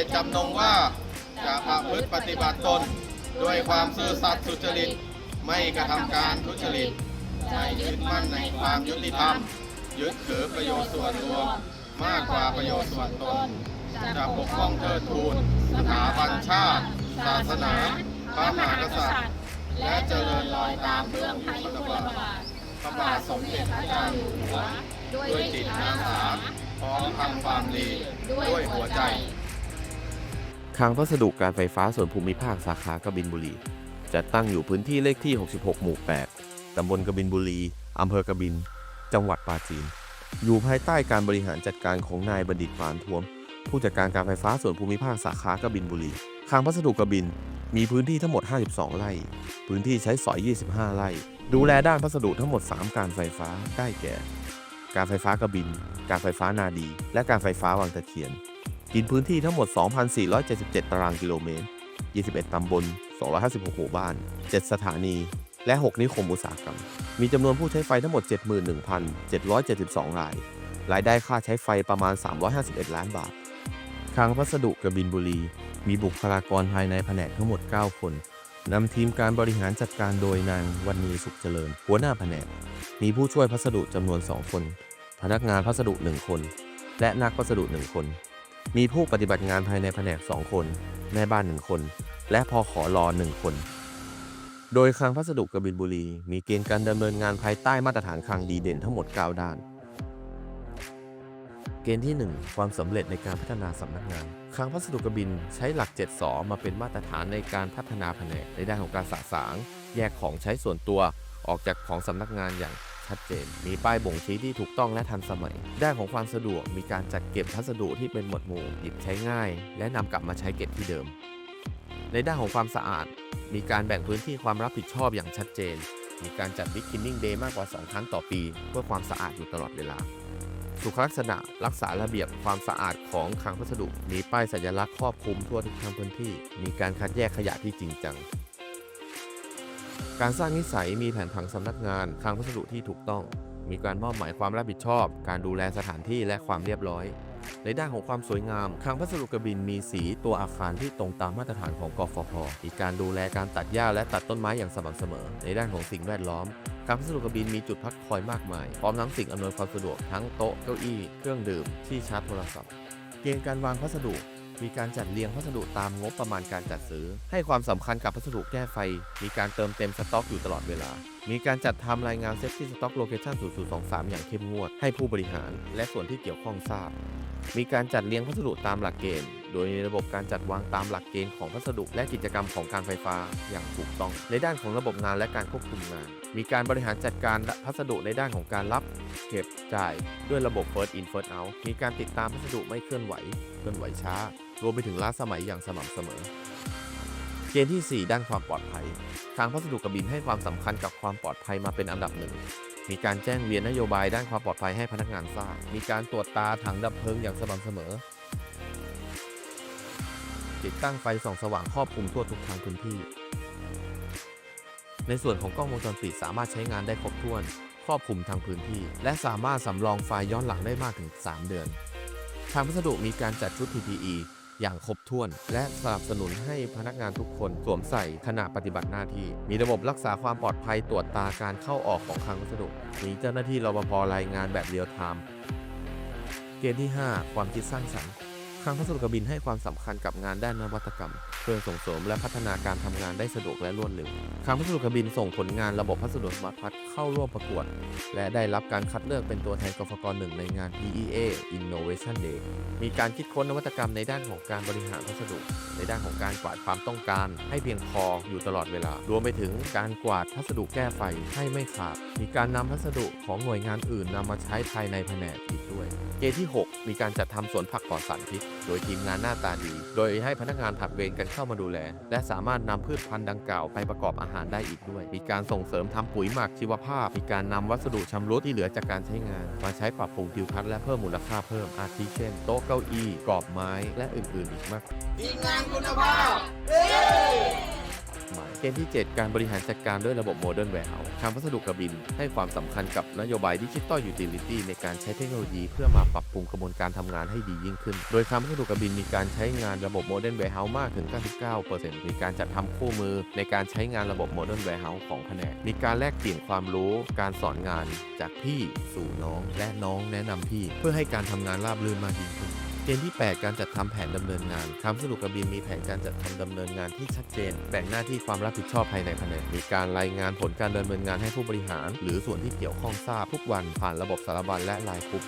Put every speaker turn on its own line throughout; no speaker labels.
จตจำนงว่าจะประพฤติปฏิบัติตน ด้วยความซื่อสัตย์สุจริต ไม่กระทำการทุจริตไม่ยึดมั่นในความยุติธรรม ยึดถือประโยชน์ส่วนรวมมากกว่าประโยชน์ส่วนตน จะปกป้องเทิดทูนสถาบันชาติ ศาสนาพระมหากษัตริย์ และเจริญรอยตามเบื้องพระยุคลบาทพระบาทสมเด็จพระเจ้าอยู่หัวด้วยจิตอาสาพร้อมทำความดีด้วยหัวใจ
คลังพัสดุการไฟฟ้าส่วนภูมิภาคสาขากบินบุรีจะตั้งอยู่พื้นที่เลขที่ 66 หมู่ 8 ตำบลกบินบุรี อำเภอกบิน จังหวัดปราจีน อยู่ภายใต้การบริหารจัดการของนายบัณฑิตปานทวม ผู้จัดการการไฟฟ้าส่วนภูมิภาคสาขากบินบุรีคลังพัสดุกบิน มีพื้นที่ทั้งหมด 52 ไร่ พื้นที่ใช้สอย 25 ไร่ ดูแลด้านพัสดุทั้งหมด 3 การไฟฟ้า ได้แก่ การไฟฟ้ากบิน การไฟฟ้านาดี และการไฟฟ้าวังตะเคียน กินพื้นที่ทั้งหมด 2,477 ตารางกิโลเมตร 21 ตำบล 256 หมู่บ้าน 7 สถานี และ 6 นิคมอุตสาหกรรม มีจำนวนผู้ใช้ไฟทั้งหมด 71,772 ราย รายได้ค่าใช้ไฟประมาณ 351 ล้านบาท คลังพัสดุกบินบุรี มีบุคลากรภายในแผนกทั้งหมด 9 คน นำทีมการบริหารจัดการโดยนางวันนีสุขเจริญ หัวหน้าแผนก มีผู้ช่วยพัสดุจำนวน 2 คน พนักงานพัสดุ 1 คน และนักพัสดุ 1 คน มีผู้ปฏิบัติงานภายในแผนก 2 คนแม่บ้าน 1 คน และพอขอรอ1คน โดยคลังพัสดุกบินบุรี มีเกณฑ์การดำเนินงานภายใต้มาตรฐานคลังดีเด่นทั้งหมด 9 ด้าน เกณฑ์ที่ 1 ความสำเร็จในการพัฒนาสำนักงานคลังพัสดุกบินใช้หลัก 7สอมาเป็นมาตรฐานในการพัฒนาแผนกในด้านของการสะสาง แยกของใช้ส่วนตัวออกจากของสำนักงานอย่าง ชัดเจน มีป้ายบ่งชี้ที่ถูกต้องและทันสมัย ด้านของความสะดวกมีการจัดเก็บพัสดุที่เป็นหมวดหมู่หยิบใช้ง่าย และนำกลับมาใช้เก็บที่เดิม ในด้านของความสะอาด มีการแบ่งพื้นที่ความรับผิดชอบอย่างชัดเจน มีการจัดวิก c นนิ่งเดย์มากกว่า 2 ครั้งต่อปี เพื่อความสะอาดอยู่ตลอดเวลาสุขลักษณะรักษาระเบียบความสะอาดของคลังพัสดุ มีป้ายสัญลักษณ์ครอบคลุมทั่วทุกทางพื้นที่ มีการคัดแยกขยะที่จริงจัง การสร้างนิสัยมีแผนผังสำนักงานคลังพัสดุที่ถูกต้อง มีการมอบหมายความรับผิดชอบ การดูแลสถานที่และความเรียบร้อย ในด้านของความสวยงามคลังพัสดุกระบินมีสีตัวอาคารที่ตรงตามมาตรฐานของกฟผมีการดูแลการตัดหญ้าและตัดต้นไม้อย่างสม่ำเสมอ ในด้านของสิ่งแวดล้อมการพัสดุกระบินมีจุดพักคอยมากมายพร้อมทั้งสิ่งอำนวยความสะดวกทั้งโต๊ะเก้าอี้เครื่องดื่มที่ชาร์จโทรศัพท์ เกณฑ์การวางพัสดุ มีการจัดเรียงพัสดุตามงบประมาณการจัดซื้อ ให้ความสำคัญกับพัสดุแก้ไฟ มีการเติมเต็มสต็อกอยู่ตลอดเวลา มีการจัดทำรายงานเซฟตี้สต็อกโลเคชั่น0023 อย่างเข้มงวด ให้ผู้บริหาร และส่วนที่เกี่ยวข้องทราบ มีการจัดเรียงพัสดุตามหลักเกณฑ์ โดยในระบบการจัดวางตามหลักเกณฑ์ของพัสดุและกิจกรรมของการไฟฟ้าอย่างถูกต้อง ในด้านของระบบงานและการควบคุมงาน มีการบริหารจัดการพัสดุในด้านของการรับเก็บจ่ายด้วยระบบ First In First Out มีการติดตามพัสดุไม่เคลื่อนไหว เคลื่อนไหวช้า รวมไปถึงล้าสมัยอย่างสม่ำเสมอ เกณฑ์ที่ 4 ด้านความปลอดภัย ทางพัสดุกระบินให้ความสำคัญกับความปลอดภัยมาเป็นอันดับหนึ่งมีการแจ้งเวียนนโยบายด้านความปลอดภัยให้พนักงานทราบ มีการตรวจตาถังดับเพลิงอย่างสม่ำเสมอ ติดตั้งไฟส่องสว่างครอบคลุมทั่วทุกทางพื้นที่ ในส่วนของกล้องวงจรปิดสามารถใช้งานได้ครบถ้วน ครอบคลุมทางพื้นที่ และสามารถสำรองไฟล์ย้อนหลังได้มากถึง 3 เดือน ทางพัสดุมีการจัดชุด PPE อย่างครบถ้วน และสนับสนุนให้พนักงานทุกคนสวมใส่ขณะปฏิบัติหน้าที่ มีระบบรักษาความปลอดภัยตรวจตาการเข้าออกของคลังวัสดุ มีเจ้าหน้าที่รปภรายงานแบบเรียลไทม์เกณฑ์ที่ 5 ความคิดสร้างสรรค์ คลังพัสดุกระบินให้ความสำคัญกับงานด้านนวัตกรรม เพื่อส่งเสริมและพัฒนาการทำงานได้สะดวกและรวดเร็วคลังพัสดุกระบินส่งผลงานระบบพัสดุสมาร์ทพัทเข้าร่วมประกวด และได้รับการคัดเลือกเป็นตัวแทนกฟกหนึ่งในงาน EEA Innovation Day มีการคิดค้นนวัตกรรมในด้านของการบริหารพัสดุ ในด้านของการกวาดความต้องการ ให้เพียงพออยู่ตลอดเวลา รวมไปถึงการกวาดพัสดุแก้ไฟให้ไม่ขาด มีการนำพัสดุของหน่วยงานอื่นนำมาใช้ภายในแผนกอีกด้วย เกที่ 6 มีการจัดทำสวนผักปลอดสารพิษโดยทีมงานหน้าตาดี โดยให้พนักงานผัดเวรกันเข้ามาดูแล และสามารถนำพืชพันธุ์ดังกล่าวไปประกอบอาหารได้อีกด้วย มีการส่งเสริมทำปุ๋ยหมักชีวภาพ มีการนำวัสดุชำรุดที่เหลือจากการใช้งาน มาใช้ปรับปรุงทิวทัศน์และเพิ่มมูลค่าเพิ่ม อาทิเช่น โต๊ะเก้าอี้กรอบไม้และอื่นๆ อีกมาก
ทีมงานคุณภาพ
หมายเกณฑ์ที่ 7 การบริหารจัดการด้วยระบบโมเดิร์นแวร์เฮาส์ทางพัสดุกระบิน ให้ความสำคัญกับนโยบายดิจิ t a ลยูทิลิตี้ในการใช้เทคโนโลยีเพื่อมาปรับปรุงกระบวนการทำงานให้ดียิ่งขึ้น โดยทางพัสดุกระบินมีการใช้งานระบบโมเดิร์นแวร์เฮาส์มากถึง 99%มีการจัดทำคู่มือในการใช้งานระบบโมเดิร์นแวร์เฮาส์ของแผนก มีการแลกเปลี่ยนความรู้การสอนงานจากพี่สู่น้อง และน้องแนะนำพี่ เพื่อให้การทำงานราบรื่นมากยิ่งขึ้น ณฑ์ที่ 8 การจัดทำแผนดำเนินงานทางสรุปกระบินมีแผนการจัดทำดำเนินงานที่ชัดเจน แบ่งหน้าที่ความรับผิดชอบภายในแผนกมีการรายงานผลการดำเนินงานให้ผู้บริหาร หรือส่วนที่เกี่ยวข้องทราบทุกวันผ่านระบบสารบัญและลน์กรุ๊ป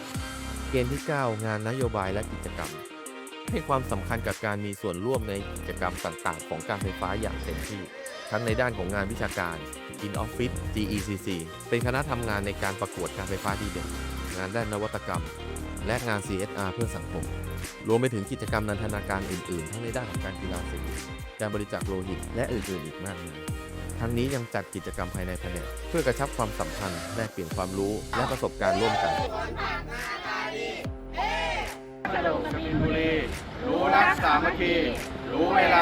เกณฑ์ที่ 9 งานนโยบายและกิจกรรม ให้ความสำคัญกับการมีส่วนร่วมในกิจกรรมต่างๆ ของการไฟฟ้าอย่างเต็มที่ทั้งในด้านของงานวิชาการ In Office GECC เป็นคณะทำงานในการประกวดการไฟฟ้าดีเด่น งานด้านนวัตกรรม และงาน CSR เพื่อสังคม รวมไปถึงกิจกรรมนันทนาการอื่นๆ ทั้งในด้านของการกีฬาสีการบริจาคโลหิต และอื่นๆอีกมากมายทั้งนี้ยังจัดกิจกรรมภายในแผนกเพื่อกระชับความสัมพันธ์แลกเปลี่ยนความรู้และประสบการณ์ร่วมกัน
สดุกบิบุรีรู้รักสามัคคีรู้เวลา